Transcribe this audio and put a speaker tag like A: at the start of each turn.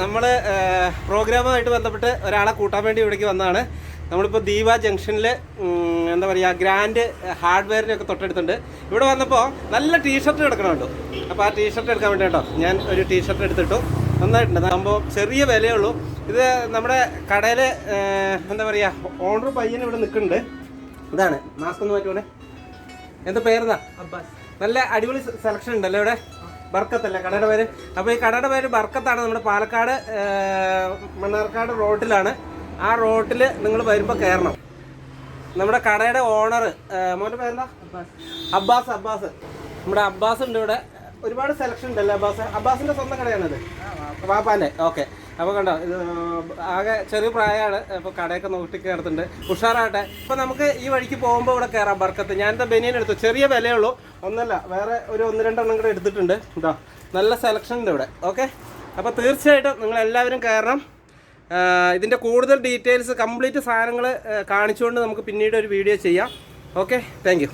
A: നമ്മൾ പ്രോഗ്രാമുമായിട്ട് ബന്ധപ്പെട്ട് ഒരാളെ കൂട്ടാൻ വേണ്ടി ഇവിടേക്ക് വന്നതാണ്. നമ്മളിപ്പോൾ ദീപ ജംഗ്ഷനിൽ എന്താ പറയുക ഗ്രാൻഡ് ഹാർഡ്വെയറിന്റെ ഒക്കെ തൊട്ടടുത്തുണ്ട്. ഇവിടെ വന്നപ്പോൾ നല്ല ടീഷർട്ട് എടുക്കണമുണ്ടോ അപ്പോൾ ആ ടീഷർട്ട് എടുക്കാൻ വേണ്ടി കേട്ടോ ഞാൻ ഒരു ടീഷർട്ട് എടുത്തിട്ടു. നന്നായിട്ടുണ്ട്. സംഭവം ചെറിയ വിലയേ ഉള്ളൂ ഇത് നമ്മുടെ കടയിൽ എന്താ പറയുക ഓണർ പയ്യൻ ഇവിടെ നിൽക്കുന്നുണ്ട്. ഇതാണ്. മാസ്ക് ഒന്ന് മാറ്റുവാണേ എന്താ പേരെന്താ? നല്ല അടിപൊളി സെലക്ഷൻ ഉണ്ടല്ലോ ഇവിടെ. ബർക്കത്തല്ലേ? കടയുടെ പേര്? അപ്പോൾ ഈ കടയുടെ പേര് ബർക്കത്താണ്. നമ്മുടെ പാലക്കാട് മണ്ണാർക്കാട് റോഡിലാണ് ആ റോഡിൽ നിങ്ങൾ വരുമ്പോൾ കയറണം നമ്മുടെ കടയുടെ ഓണർ മോന്റെ പേരെന്താ? അബ്ബാസ്. അബ്ബാസ് നമ്മുടെ അബ്ബാസ് ഉണ്ട് ഇവിടെ. ഒരുപാട് സെലക്ഷൻ ഉണ്ടല്ലേ അബ്ബാസ്? അബ്ബാസിന്റെ സ്വന്തം കടയാണത്? വാപ്പാന്റെ ഓക്കെ. അപ്പോൾ കണ്ടോ ഇത് ആകെ ചെറിയ പ്രായമാണ്. അപ്പോൾ കടയൊക്കെ നോക്കി കയറത്തുണ്ട് ഉഷാറാട്ടെ അപ്പോൾ നമുക്ക് ഈ വഴിക്ക് പോകുമ്പോൾ ഇവിടെ കയറാം ബർക്കത്ത്. ഞാൻ എന്താ ബനിയൻ എടുത്തു. ചെറിയ വിലയുള്ളൂ. ഒന്നല്ല വേറെ ഒരു ഒന്ന് രണ്ടെണ്ണം കൂടെ എടുത്തിട്ടുണ്ട്. ഇതാ നല്ല സെലക്ഷൻ ഉണ്ട് ഇവിടെ. ഓക്കെ അപ്പോൾ തീർച്ചയായിട്ടും നിങ്ങൾ എല്ലാവരും കയറണം. ഇതിന്റെ കൂടുതൽ ഡീറ്റെയിൽസ് കംപ്ലീറ്റ് സാധനങ്ങൾ കാണിച്ചുകൊണ്ട് നമുക്ക് പിന്നീട് ഒരു വീഡിയോ ചെയ്യാം. Okay thank